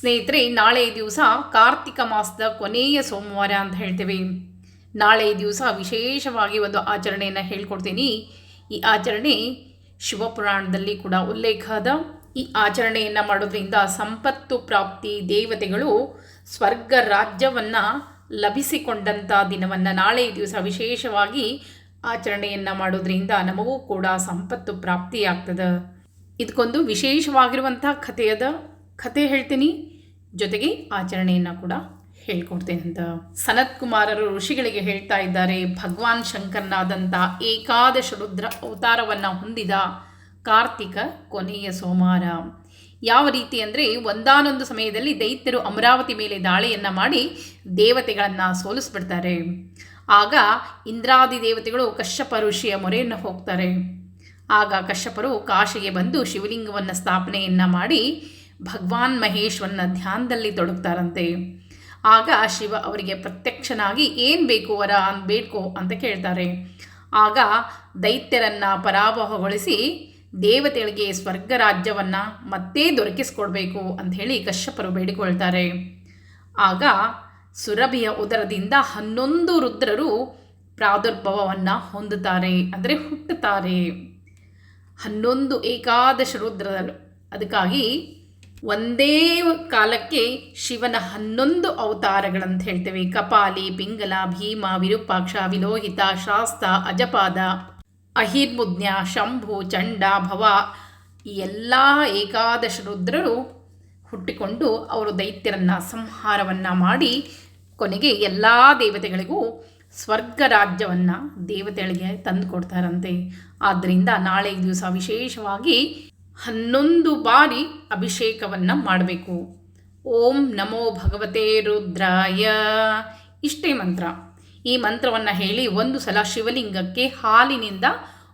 ಸ್ನೇಹಿತರೆ, ನಾಳೆ ದಿವಸ ಕಾರ್ತಿಕ ಮಾಸದ ಕೊನೆಯ ಸೋಮವಾರ ಅಂತ ಹೇಳ್ತೇವೆ. ನಾಳೆ ದಿವಸ ವಿಶೇಷವಾಗಿ ಒಂದು ಆಚರಣೆಯನ್ನು ಹೇಳ್ಕೊಡ್ತೀನಿ. ಈ ಆಚರಣೆ ಶಿವಪುರಾಣದಲ್ಲಿ ಕೂಡ ಉಲ್ಲೇಖದ ಈ ಆಚರಣೆಯನ್ನು ಮಾಡೋದ್ರಿಂದ ಸಂಪತ್ತು ಪ್ರಾಪ್ತಿ ದೇವತೆಗಳು ಸ್ವರ್ಗ ರಾಜ್ಯವನ್ನು ಲಭಿಸಿಕೊಂಡಂಥ ದಿನವನ್ನು ನಾಳೆ ದಿವಸ ವಿಶೇಷವಾಗಿ ಆಚರಣೆಯನ್ನು ಮಾಡೋದ್ರಿಂದ ನಮಗೂ ಕೂಡ ಸಂಪತ್ತು ಪ್ರಾಪ್ತಿಯಾಗ್ತದೆ. ಇದಕ್ಕೊಂದು ವಿಶೇಷವಾಗಿರುವಂಥ ಕಥೆಯದ ಕಥೆ ಹೇಳ್ತೀನಿ. ಜೊತೆಗೆ ಆಚರಣೆಯನ್ನು ಕೂಡ ಹೇಳ್ಕೊಡ್ತೇನೆ ಅಂತ ಸನತ್ ಕುಮಾರರು ಋಷಿಗಳಿಗೆ ಹೇಳ್ತಾ ಇದ್ದಾರೆ, ಭಗವಾನ್ ಶಂಕರ್ನಾದಂಥ ಏಕಾದಶ ರುದ್ರ ಅವತಾರವನ್ನು ಹೊಂದಿದ ಕಾರ್ತಿಕ ಕೊನೆಯ ಸೋಮವಾರ. ಯಾವ ರೀತಿ ಅಂದರೆ ಒಂದಾನೊಂದು ಸಮಯದಲ್ಲಿ ದೈತ್ಯರು ಅಮರಾವತಿ ಮೇಲೆ ದಾಳಿಯನ್ನು ಮಾಡಿ ದೇವತೆಗಳನ್ನು ಸೋಲಿಸ್ಬಿಡ್ತಾರೆ. ಆಗ ಇಂದ್ರಾದಿ ದೇವತೆಗಳು ಕಶ್ಯಪ ಋಷಿಯ ಮೊರೆಯನ್ನು ಹೋಗ್ತಾರೆ. ಆಗ ಕಶ್ಯಪರು ಕಾಶಿಗೆ ಬಂದು ಶಿವಲಿಂಗವನ್ನು ಸ್ಥಾಪನೆಯನ್ನು ಮಾಡಿ ಭಗವಾನ್ ಮಹೇಶ್ವರನ ಧ್ಯಾನದಲ್ಲಿ ತೊಡಗ್ತಾರಂತೆ. ಆಗ ಶಿವ ಅವರಿಗೆ ಪ್ರತ್ಯಕ್ಷನಾಗಿ, ಏನು ಬೇಕು ವರ ಬೇಡ್ಕೋ ಅಂತ ಕೇಳ್ತಾರೆ. ಆಗ ದೈತ್ಯರನ್ನು ಪರಾಭವಗೊಳಿಸಿ ದೇವತೆಗಳಿಗೆ ಸ್ವರ್ಗ ರಾಜ್ಯವನ್ನು ಮತ್ತೆ ದೊರಕಿಸ್ಕೊಡ್ಬೇಕು ಅಂಥೇಳಿ ಕಶ್ಯಪರು ಬೇಡಿಕೊಳ್ತಾರೆ. ಆಗ ಸುರಭಿಯ ಉದರದಿಂದ ಹನ್ನೊಂದು ರುದ್ರರು ಪ್ರಾದುರ್ಭವವನ್ನು ಹೊಂದುತ್ತಾರೆ, ಅಂದರೆ ಹುಟ್ಟುತ್ತಾರೆ. ಹನ್ನೊಂದು ಏಕಾದಶ ರುದ್ರದಲ್ಲೂ ಅದಕ್ಕಾಗಿ ಒಂದೇ ಕಾಲಕ್ಕೆ ಶಿವನ ಹನ್ನೊಂದು ಅವತಾರಗಳಂತ ಹೇಳ್ತೇವೆ. ಕಪಾಲಿ, ಪಿಂಗಲ, ಭೀಮ, ವಿರೂಪಾಕ್ಷ, ವಿಲೋಹಿತ, ಶಾಸ್ತ, ಅಜಪಾದ, ಅಹಿರ್ಮುಜ್ಞ, ಶಂಭು, ಚಂಡ, ಭವ ಈ ಎಲ್ಲ ಏಕಾದಶ ರುದ್ರರು ಹುಟ್ಟಿಕೊಂಡು ಅವರು ದೈತ್ಯರನ್ನು ಸಂಹಾರವನ್ನು ಮಾಡಿ ಕೊನೆಗೆ ಎಲ್ಲ ದೇವತೆಗಳಿಗೂ ಸ್ವರ್ಗ ರಾಜ್ಯವನ್ನು ದೇವತೆಗಳಿಗೆ ತಂದು ಕೊಡ್ತಾರಂತೆ. ಆದ್ದರಿಂದ ನಾಳೆ ದಿವಸ ವಿಶೇಷವಾಗಿ ಹನ್ನೊಂದು ಬಾರಿ ಅಭಿಷೇಕವನ್ನು ಮಾಡಬೇಕು. ಓಂ ನಮೋ ಭಗವತೆ ರುದ್ರಾಯ. ಇಷ್ಟೇ ಮಂತ್ರ. ಈ ಮಂತ್ರವನ್ನು ಹೇಳಿ ಒಂದು ಸಲ ಶಿವಲಿಂಗಕ್ಕೆ ಹಾಲಿನಿಂದ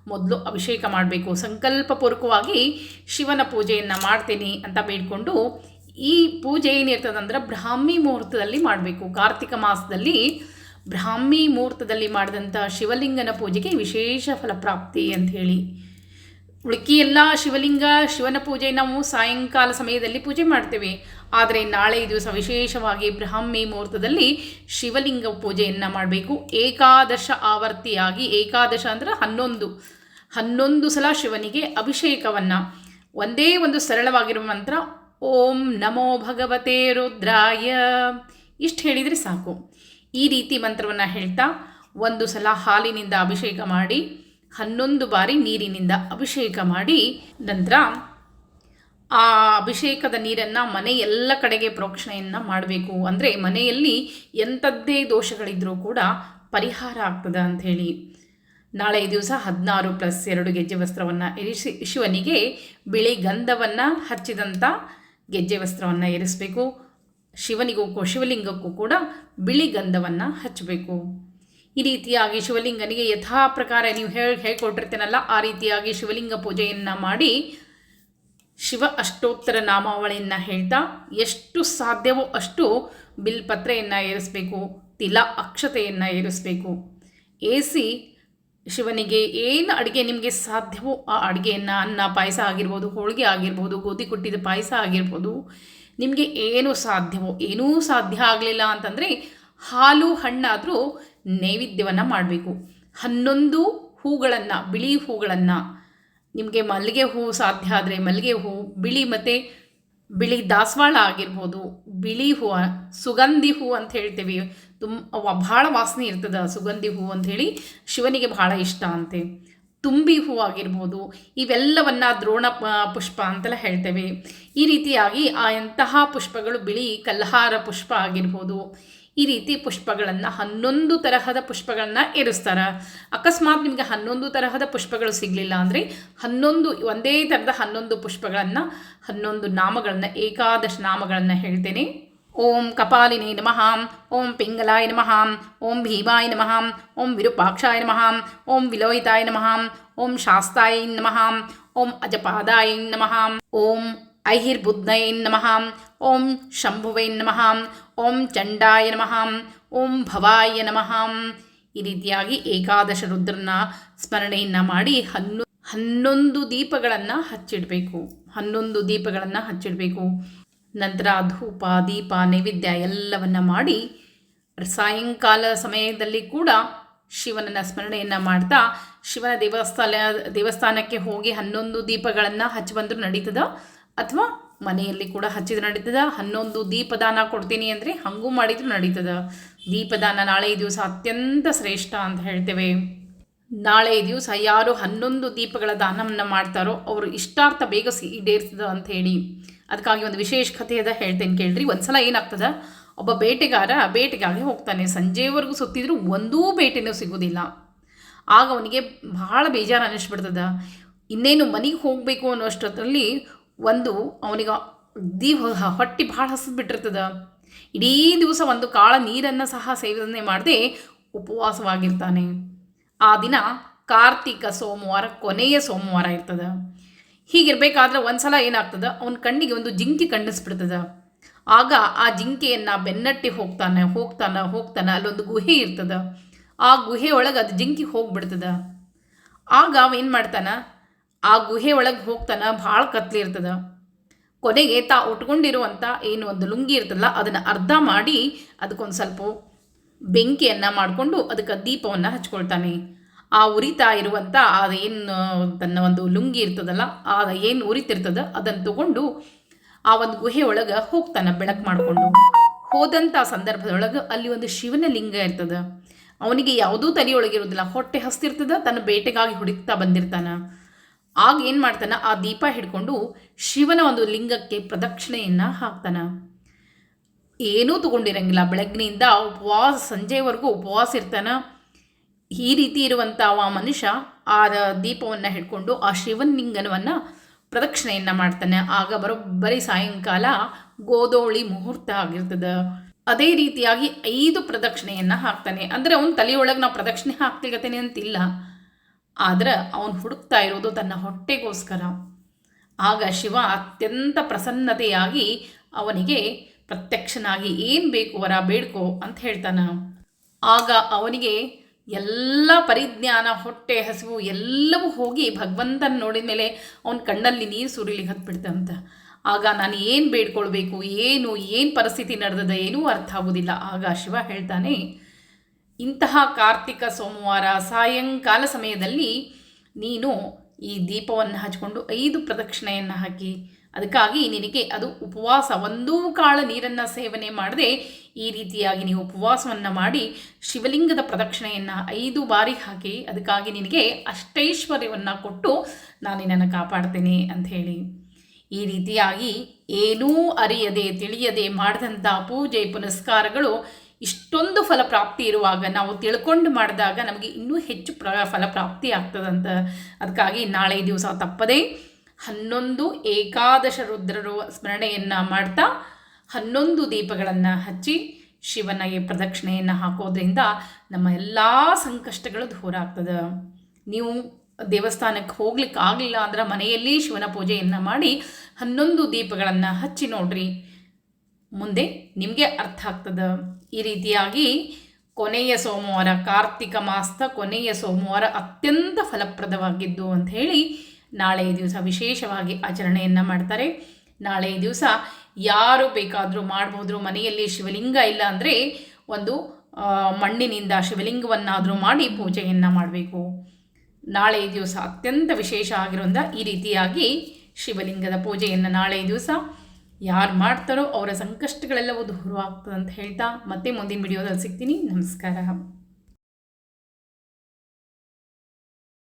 ಮೊದಲು ಅಭಿಷೇಕ ಮಾಡಬೇಕು. ಸಂಕಲ್ಪಪೂರ್ವಕವಾಗಿ ಶಿವನ ಪೂಜೆಯನ್ನು ಮಾಡ್ತೀನಿ ಅಂತ ಬೇಡಿಕೊಂಡು ಈ ಪೂಜೆ ಏನಿರ್ತದಂದ್ರೆ ಬ್ರಾಹ್ಮಿ ಮುಹೂರ್ತದಲ್ಲಿ ಮಾಡಬೇಕು. ಕಾರ್ತಿಕ ಮಾಸದಲ್ಲಿ ಬ್ರಾಹ್ಮಿ ಮುಹೂರ್ತದಲ್ಲಿ ಮಾಡಿದಂಥ ಶಿವಲಿಂಗನ ಪೂಜೆಗೆ ವಿಶೇಷ ಫಲಪ್ರಾಪ್ತಿ ಅಂತ ಹೇಳಿ. ಉಳುಕಿ ಎಲ್ಲ ಶಿವಲಿಂಗ, ಶಿವನ ಪೂಜೆ ನಾವು ಸಾಯಂಕಾಲ ಸಮಯದಲ್ಲಿ ಪೂಜೆ ಮಾಡ್ತೇವೆ. ಆದರೆ ನಾಳೆ ದಿವಸ ವಿಶೇಷವಾಗಿ ಬ್ರಾಹ್ಮಿ ಮುಹೂರ್ತದಲ್ಲಿ ಶಿವಲಿಂಗ ಪೂಜೆಯನ್ನು ಮಾಡಬೇಕು. ಏಕಾದಶ ಆವರ್ತಿಯಾಗಿ ಏಕಾದಶ ಅಂದರೆ ಹನ್ನೊಂದು. ಹನ್ನೊಂದು ಸಲ ಶಿವನಿಗೆ ಅಭಿಷೇಕವನ್ನು. ಒಂದೇ ಒಂದು ಸರಳವಾಗಿರುವ ಮಂತ್ರ, ಓಂ ನಮೋ ಭಗವತೆ ರುದ್ರಾಯ. ಇಷ್ಟು ಹೇಳಿದರೆ ಸಾಕು. ಈ ರೀತಿ ಮಂತ್ರವನ್ನು ಹೇಳ್ತಾ, ಒಂದು ಸಲ ಹಾಲಿನಿಂದ ಅಭಿಷೇಕ ಮಾಡಿ ಹನ್ನೊಂದು ಬಾರಿ ನೀರಿನಿಂದ ಅಭಿಷೇಕ ಮಾಡಿ, ನಂತರ ಆ ಅಭಿಷೇಕದ ನೀರನ್ನು ಮನೆ ಎಲ್ಲ ಕಡೆಗೆ ಪ್ರೋಕ್ಷಣೆಯನ್ನು ಮಾಡಬೇಕು. ಅಂದರೆ ಮನೆಯಲ್ಲಿ ಎಂಥದ್ದೇ ದೋಷಗಳಿದ್ದರೂ ಕೂಡ ಪರಿಹಾರ ಆಗ್ತದೆ ಅಂಥೇಳಿ ನಾಳೆ ದಿವಸ ಹದಿನಾರು ಪ್ಲಸ್ ಎರಡು ಗೆಜ್ಜೆ ವಸ್ತ್ರವನ್ನು ಇರಿಸಿ, ಶಿವನಿಗೆ ಬಿಳಿ ಗಂಧವನ್ನು ಹಚ್ಚಿದಂಥ ಗೆಜ್ಜೆ ವಸ್ತ್ರವನ್ನು ಇರಿಸಬೇಕು. ಶಿವನಿಗೂ ಶಿವಲಿಂಗಕ್ಕೂ ಕೂಡ ಬಿಳಿ ಗಂಧವನ್ನು ಹಚ್ಚಬೇಕು ಈ ರೀತಿಯಾಗಿ ಶಿವಲಿಂಗನಿಗೆ ಯಥಾ ಪ್ರಕಾರ ನೀವು ಹೇಳಿ ಹೇಳ್ಕೊಟ್ಟಿರ್ತೇನಲ್ಲ, ಆ ರೀತಿಯಾಗಿ ಶಿವಲಿಂಗ ಪೂಜೆಯನ್ನು ಮಾಡಿ ಶಿವ ಅಷ್ಟೋತ್ತರ ನಾಮಾವಳಿಯನ್ನು ಹೇಳ್ತಾ, ಎಷ್ಟು ಸಾಧ್ಯವೋ ಅಷ್ಟು ಬಿಲ್ಪತ್ರೆಯನ್ನು ಏರಿಸಬೇಕು, ತಿಲ ಅಕ್ಷತೆಯನ್ನು ಏರಿಸಬೇಕು. ಏರಿಸಿ ಶಿವನಿಗೆ ಏನು ಅಡುಗೆ ನಿಮಗೆ ಸಾಧ್ಯವೋ ಆ ಅಡುಗೆಯನ್ನು ಅನ್ನ, ಪಾಯಸ ಆಗಿರ್ಬೋದು, ಹೋಳಿಗೆ ಆಗಿರ್ಬೋದು, ಗೋಧಿ ಕುಟ್ಟಿದ ಪಾಯಸ ಆಗಿರ್ಬೋದು, ನಿಮಗೆ ಏನು ಸಾಧ್ಯವೋ, ಏನೂ ಸಾಧ್ಯ ಆಗಲಿಲ್ಲ ಅಂತಂದರೆ ಹಾಲು ಹಣ್ಣಾದರೂ ನೈವೇದ್ಯವನ್ನು ಮಾಡಬೇಕು. ಹನ್ನೊಂದು ಹೂಗಳನ್ನು, ಬಿಳಿ ಹೂಗಳನ್ನು ನಿಮಗೆ ಮಲ್ಲಿಗೆ ಹೂವು ಸಾಧ್ಯ ಆದರೆ ಮಲ್ಲಿಗೆ ಹೂವು ಬಿಳಿ ಮತ್ತು ಬಿಳಿ ದಾಸವಾಳ ಆಗಿರ್ಬೋದು, ಬಿಳಿ ಹೂವು, ಸುಗಂಧಿ ಹೂ ಅಂತ ಹೇಳ್ತೀವಿ. ತುಂಬ ಭಾಳ ವಾಸನೆ ಇರ್ತದೆ ಸುಗಂಧಿ ಹೂವು ಅಂಥೇಳಿ ಶಿವನಿಗೆ ಭಾಳ ಇಷ್ಟ ಅಂತೆ. ತುಂಬಿ ಹೂ ಆಗಿರ್ಬೋದು, ಇವೆಲ್ಲವನ್ನು ದ್ರೋಣ ಪುಷ್ಪ ಅಂತೆಲ್ಲ ಹೇಳ್ತೇವೆ. ಈ ರೀತಿಯಾಗಿ ಆ ಎಂತಹ ಪುಷ್ಪಗಳು ಬಿಳಿ ಕಲ್ಹಾರ ಪುಷ್ಪ ಆಗಿರ್ಬೋದು ಈ ರೀತಿ ಪುಷ್ಪಗಳನ್ನು ಹನ್ನೊಂದು ತರಹದ ಪುಷ್ಪಗಳನ್ನ ಏರಿಸ್ತಾರೆ ಅಕಸ್ಮಾತ್ ನಿಮಗೆ ಹನ್ನೊಂದು ತರಹದ ಪುಷ್ಪಗಳು ಸಿಗಲಿಲ್ಲ ಅಂದರೆ ಹನ್ನೊಂದು, ಒಂದೇ ಥರದ ಹನ್ನೊಂದು ಪುಷ್ಪಗಳನ್ನು, ಹನ್ನೊಂದು ನಾಮಗಳನ್ನು, ಏಕಾದಶ ನಾಮಗಳನ್ನು ಹೇಳ್ತೇನೆ. ಓಂ ಕಪಾಲಿನೇ ನಮಃ, ಓಂ ಪಿಂಗಲಾಯ ನಮಃ, ಓಂ ಭೀಮಾಯ ನಮಃ, ಓಂ ವಿರೂಪಾಕ್ಷಾಯ ನಮಃ, ಓಂ ವಿಲೋಹಿತಾಯ ನಮಃ, ಓಂ ಶಾಸ್ತಾಯ ನಮಃ, ಓಂ ಅಜಪಾದಾಯ ನಮಃ, ಓಂ ಐಹಿರ್ಬುದ್ಧೈ ನಮಃ, ಓಂ ಶಂಭುವೈ ನಮಃ ಓಂ ಚಂಡಾಯ ನಮಃ. ಓಂ ಭವಾಯ ನಮಃ. ಈ ರೀತಿಯಾಗಿ ಏಕಾದಶ ರುದ್ರನ ಸ್ಮರಣೆಯನ್ನು ಮಾಡಿ ಹನ್ನೊ, ಹನ್ನೊಂದು ದೀಪಗಳನ್ನು ಹಚ್ಚಿಡಬೇಕು. ಹನ್ನೊಂದು ದೀಪಗಳನ್ನು ಹಚ್ಚಿಡಬೇಕು. ನಂತರ ಧೂಪ, ದೀಪ, ನೈವೇದ್ಯ ಎಲ್ಲವನ್ನು ಮಾಡಿ ಸಾಯಂಕಾಲ ಸಮಯದಲ್ಲಿ ಕೂಡ ಶಿವನನ್ನು ಸ್ಮರಣೆಯನ್ನು ಮಾಡ್ತಾ ಶಿವನ ದೇವಸ್ಥಾನ, ದೇವಸ್ಥಾನಕ್ಕೆ ಹೋಗಿ ಹನ್ನೊಂದು ದೀಪಗಳನ್ನು ಹಚ್ಚಿ ಬಂದರೂ ನಡೀತದ? ಅಥವಾ ಮನೆಯಲ್ಲಿ ಕೂಡ ಹಚ್ಚಿದ್ರೆ ನಡೀತದ. ಹನ್ನೊಂದು ದೀಪದಾನ ಕೊಡ್ತೀನಿ ಅಂದರೆ ಹಂಗೂ ಮಾಡಿದ್ರು ನಡೀತದ. ದೀಪದಾನ ನಾಳೆ ದಿವಸ ಅತ್ಯಂತ ಶ್ರೇಷ್ಠ ಅಂತ ಹೇಳ್ತೇವೆ. ನಾಳೆ ದಿವಸ ಯಾರು ಹನ್ನೊಂದು ದೀಪಗಳ ದಾನವನ್ನು ಮಾಡ್ತಾರೋ ಅವರು ಇಷ್ಟಾರ್ಥ ಬೇಗ ಈಡೇರ್ತದ ಅಂತ ಹೇಳಿ. ಅದಕ್ಕಾಗಿ ಒಂದು ವಿಶೇಷ ಕಥೆಯದ ಹೇಳ್ತೇನೆ ಕೇಳ್ರಿ. ಒಂದ್ಸಲ ಏನಾಗ್ತದ? ಒಬ್ಬ ಬೇಟೆಗಾರ ಬೇಟೆಗಾಗಿ ಹೋಗ್ತಾನೆ. ಸಂಜೆವರೆಗೂ ಸುತ್ತಿದ್ರು ಒಂದೂ ಬೇಟೆನೂ ಸಿಗೋದಿಲ್ಲ. ಆಗ ಅವನಿಗೆ ಬಹಳ ಬೇಜಾರು ಅನ್ನಿಸ್ಬಿಡ್ತದ. ಇನ್ನೇನು ಮನೆಗೆ ಹೋಗಬೇಕು ಅನ್ನೋಷ್ಟರಲ್ಲಿ ಒಂದು ಅವನಿಗೆ ಹೊ- ಹೊಟ್ಟೆ ಭಾಳ ಹಸಿದ್ಬಿಟ್ಟಿರ್ತದ ಇಡೀ ದಿವಸ ಒಂದು ಕಾಳ ನೀರನ್ನು ಸಹ ಸೇವನೆ ಮಾಡದೆ ಉಪವಾಸವಾಗಿರ್ತಾನೆ. ಆ ದಿನ ಕಾರ್ತಿಕ ಸೋಮವಾರ ಕೊನೆಯ ಸೋಮವಾರ ಇರ್ತದ. ಹೀಗಿರ್ಬೇಕಾದ್ರೆ ಒಂದ್ಸಲ ಏನಾಗ್ತದ? ಅವನ ಕಣ್ಣಿಗೆ ಒಂದು ಜಿಂಕೆ ಕಣ್ಣಿಸ್ಬಿಡ್ತದ. ಆಗ ಆ ಜಿಂಕೆಯನ್ನು ಬೆನ್ನಟ್ಟಿ ಹೋಗ್ತಾನೆ ಹೋಗ್ತಾನೆ ಹೋಗ್ತಾನೆ, ಅಲ್ಲೊಂದು ಗುಹೆ ಇರ್ತದ. ಆ ಗುಹೆ ಒಳಗೆ ಅದು ಜಿಂಕೆ ಹೋಗ್ಬಿಡ್ತದ. ಆಗ ಅವ ಏನು ಮಾಡ್ತಾನ? ಆ ಗುಹೆ ಒಳಗೆ ಹೋಗ್ತಾನ ಭಾಳ ಕತ್ಲಿ ಇರ್ತದ. ಕೊನೆಗೆ ತಾ ಉಟ್ಕೊಂಡಿರುವಂಥ ಏನು ಒಂದು ಲುಂಗಿ ಇರ್ತದಲ್ಲ, ಅದನ್ನು ಅರ್ಧ ಮಾಡಿ ಅದಕ್ಕೊಂದು ಸ್ವಲ್ಪ ಬೆಂಕಿಯನ್ನು ಮಾಡಿಕೊಂಡು ಅದಕ್ಕೆ ದೀಪವನ್ನು ಹಚ್ಕೊಳ್ತಾನೆ. ಆ ಉರಿತಾ ಇರುವಂಥ ಅದೇನು ತನ್ನ ಒಂದು ಲುಂಗಿ ಇರ್ತದಲ್ಲ, ಆ ಏನು ಉರಿತಿರ್ತದ ಅದನ್ನು ತಗೊಂಡು ಆ ಒಂದು ಗುಹೆ ಒಳಗೆ ಹೋಗ್ತಾನೆ ಬೆಳಕು ಮಾಡಿಕೊಂಡು. ಹೋದಂಥ ಸಂದರ್ಭದೊಳಗೆ ಅಲ್ಲಿ ಒಂದು ಶಿವನ ಲಿಂಗ ಇರ್ತದ. ಅವನಿಗೆ ಯಾವುದೂ ತಲೆಯೊಳಗಿರೋದಿಲ್ಲ, ಹೊಟ್ಟೆ ಹಸ್ತಿರ್ತದ, ತನ್ನ ಬೇಟೆಗಾಗಿ ಹುಡುಕ್ತಾ ಬಂದಿರ್ತಾನ. ಆಗ ಏನು ಮಾಡ್ತಾನ? ಆ ದೀಪ ಹಿಡ್ಕೊಂಡು ಶಿವನ ಒಂದು ಲಿಂಗಕ್ಕೆ ಪ್ರದಕ್ಷಿಣೆಯನ್ನು ಹಾಕ್ತಾನ. ಏನೂ ತಗೊಂಡಿರಂಗಿಲ್ಲ. ಬೆಳಗ್ಗಿನಿಂದ ಉಪವಾಸ, ಸಂಜೆವರೆಗೂ ಉಪವಾಸ ಇರ್ತಾನ. ಈ ರೀತಿ ಇರುವಂಥ ಆ ಮನುಷ್ಯ ಆ ದೀಪವನ್ನು ಹಿಡ್ಕೊಂಡು ಆ ಶಿವನ ಲಿಂಗನವನ್ನು ಪ್ರದಕ್ಷಿಣೆಯನ್ನು ಮಾಡ್ತಾನೆ. ಆಗ ಬರೋಬ್ಬರಿ ಸಾಯಂಕಾಲ ಗೋಧೋಳಿ ಮುಹೂರ್ತ ಆಗಿರ್ತದೆ. ಅದೇ ರೀತಿಯಾಗಿ ಐದು ಪ್ರದಕ್ಷಿಣೆಯನ್ನು ಹಾಕ್ತಾನೆ. ಅಂದರೆ ಅವನ ತಲೆಯೊಳಗೆ ನಾವು ಪ್ರದಕ್ಷಿಣೆ ಹಾಕ್ತಿಗತ್ತೇನೆ ಅಂತಿಲ್ಲ. ಆದ್ರೆ ಅವನು ಹುಡುಕ್ತಾ ಇರೋದು ತನ್ನ ಹೊಟ್ಟೆಗೋಸ್ಕರ. ಆಗ ಶಿವ ಅತ್ಯಂತ ಪ್ರಸನ್ನತೆಯಾಗಿ ಅವನಿಗೆ ಪ್ರತ್ಯಕ್ಷನಾಗಿ, ಏನು ಬೇಕು ವರ, ಬೇಡ್ಕೊ ಅಂತ ಹೇಳ್ತಾನ. ಆಗ ಅವನಿಗೆ ಎಲ್ಲ ಪರಿಜ್ಞಾನ, ಹೊಟ್ಟೆ ಹಸಿವು ಎಲ್ಲವೂ ಹೋಗಿ ಭಗವಂತನ ನೋಡಿದ ಮೇಲೆ ಅವನ ಕಣ್ಣಲ್ಲಿ ನೀರು ಸುರಿಲಿಕ್ಕೆ ಹತ್ಬಿಡ್ತಂತ. ಆಗ ನಾನು ಏನು ಬೇಡ್ಕೊಳ್ಬೇಕು, ಏನು ಏನು ಪರಿಸ್ಥಿತಿ ನಡೆದದ, ಏನೂ ಅರ್ಥ ಆಗೋದಿಲ್ಲ. ಆಗ ಶಿವ ಹೇಳ್ತಾನೆ ಇಂತಹ ಕಾರ್ತಿಕ ಸೋಮವಾರ ಸಾಯಂಕಾಲ ಸಮಯದಲ್ಲಿ ನೀನು ಈ ದೀಪವನ್ನು ಹಚ್ಕೊಂಡು ಐದು ಪ್ರದಕ್ಷಿಣೆಯನ್ನು ಹಾಕಿ, ಅದಕ್ಕಾಗಿ ನಿನಗೆ ಅದು ಉಪವಾಸ, ಒಂದೂ ಕಾಳ ನೀರನ್ನು ಸೇವನೆ ಮಾಡದೆ ಈ ರೀತಿಯಾಗಿ ನೀವು ಉಪವಾಸವನ್ನು ಮಾಡಿ ಶಿವಲಿಂಗದ ಪ್ರದಕ್ಷಿಣೆಯನ್ನು ಐದು ಬಾರಿ ಹಾಕಿ, ಅದಕ್ಕಾಗಿ ನಿನಗೆ ಅಷ್ಟೈಶ್ವರ್ಯವನ್ನು ಕೊಟ್ಟು ನಾನು ನಿನ್ನನ್ನು ಕಾಪಾಡ್ತೇನೆ ಅಂತ ಹೇಳಿ. ಈ ರೀತಿಯಾಗಿ ಏನೂ ಅರಿಯದೆ, ತಿಳಿಯದೆ ಮಾಡಿದಂಥ ಪೂಜೆ ಪುನಸ್ಕಾರಗಳು ಇಷ್ಟೊಂದು ಫಲಪ್ರಾಪ್ತಿ ಇರುವಾಗ ನಾವು ತಿಳ್ಕೊಂಡು ಮಾಡಿದಾಗ ನಮಗೆ ಇನ್ನೂ ಹೆಚ್ಚು ಪ್ರ ಫಲಪ್ರಾಪ್ತಿ ಆಗ್ತದಂತ ಅದಕ್ಕಾಗಿ ನಾಳೆ ದಿವಸ ತಪ್ಪದೇ ಹನ್ನೊಂದು ಏಕಾದಶ ರುದ್ರರು ಸ್ಮರಣೆಯನ್ನು ಮಾಡ್ತಾ ಹನ್ನೊಂದು ದೀಪಗಳನ್ನು ಹಚ್ಚಿ ಶಿವನಿಗೆ ಪ್ರದಕ್ಷಿಣೆಯನ್ನು ಹಾಕೋದ್ರಿಂದ ನಮ್ಮ ಎಲ್ಲ ಸಂಕಷ್ಟಗಳು ದೂರ ಆಗ್ತದೆ. ನೀವು ದೇವಸ್ಥಾನಕ್ಕೆ ಹೋಗ್ಲಿಕ್ಕೆ ಆಗಲಿಲ್ಲ ಅಂದ್ರೆ ಮನೆಯಲ್ಲಿ ಶಿವನ ಪೂಜೆಯನ್ನು ಮಾಡಿ ಹನ್ನೊಂದು ದೀಪಗಳನ್ನು ಹಚ್ಚಿ ನೋಡ್ರಿ. ಮುಂದೆ ನಿಮಗೆ ಅರ್ಥ ಆಗ್ತದೆ. ಈ ರೀತಿಯಾಗಿ ಕೊನೆಯ ಸೋಮವಾರ, ಕಾರ್ತಿಕ ಮಾಸದ ಕೊನೆಯ ಸೋಮವಾರ ಅತ್ಯಂತ ಫಲಪ್ರದವಾಗಿದ್ದು ಅಂತ ಹೇಳಿ ನಾಳೆ ದಿವಸ ವಿಶೇಷವಾಗಿ ಆಚರಣೆಯನ್ನು ಮಾಡ್ತಾರೆ. ನಾಳೆ ದಿವಸ ಯಾರು ಬೇಕಾದರೂ ಮಾಡ್ಬೋದು ಮನೆಯಲ್ಲಿ ಶಿವಲಿಂಗ ಇಲ್ಲ ಅಂದರೆ ಒಂದು ಮಣ್ಣಿನಿಂದ ಶಿವಲಿಂಗವನ್ನಾದರೂ ಮಾಡಿ ಪೂಜೆಯನ್ನು ಮಾಡಬೇಕು. ನಾಳೆ ದಿವಸ ಅತ್ಯಂತ ವಿಶೇಷ ಆಗಿರೋದ್ರಿಂದ ಈ ರೀತಿಯಾಗಿ ಶಿವಲಿಂಗದ ಪೂಜೆಯನ್ನು ನಾಳೆ ದಿವಸ ಯಾರು ಮಾಡ್ತಾರೋ ಅವರ ಸಂಕಷ್ಟಗಳೆಲ್ಲವೂ ದೂರವಾಗ್ತದೆ ಅಂತ ಹೇಳ್ತಾ ಮತ್ತೆ ಮುಂದಿನ ವಿಡಿಯೋದಲ್ಲಿ ಸಿಗ್ತೀನಿ. ನಮಸ್ಕಾರ.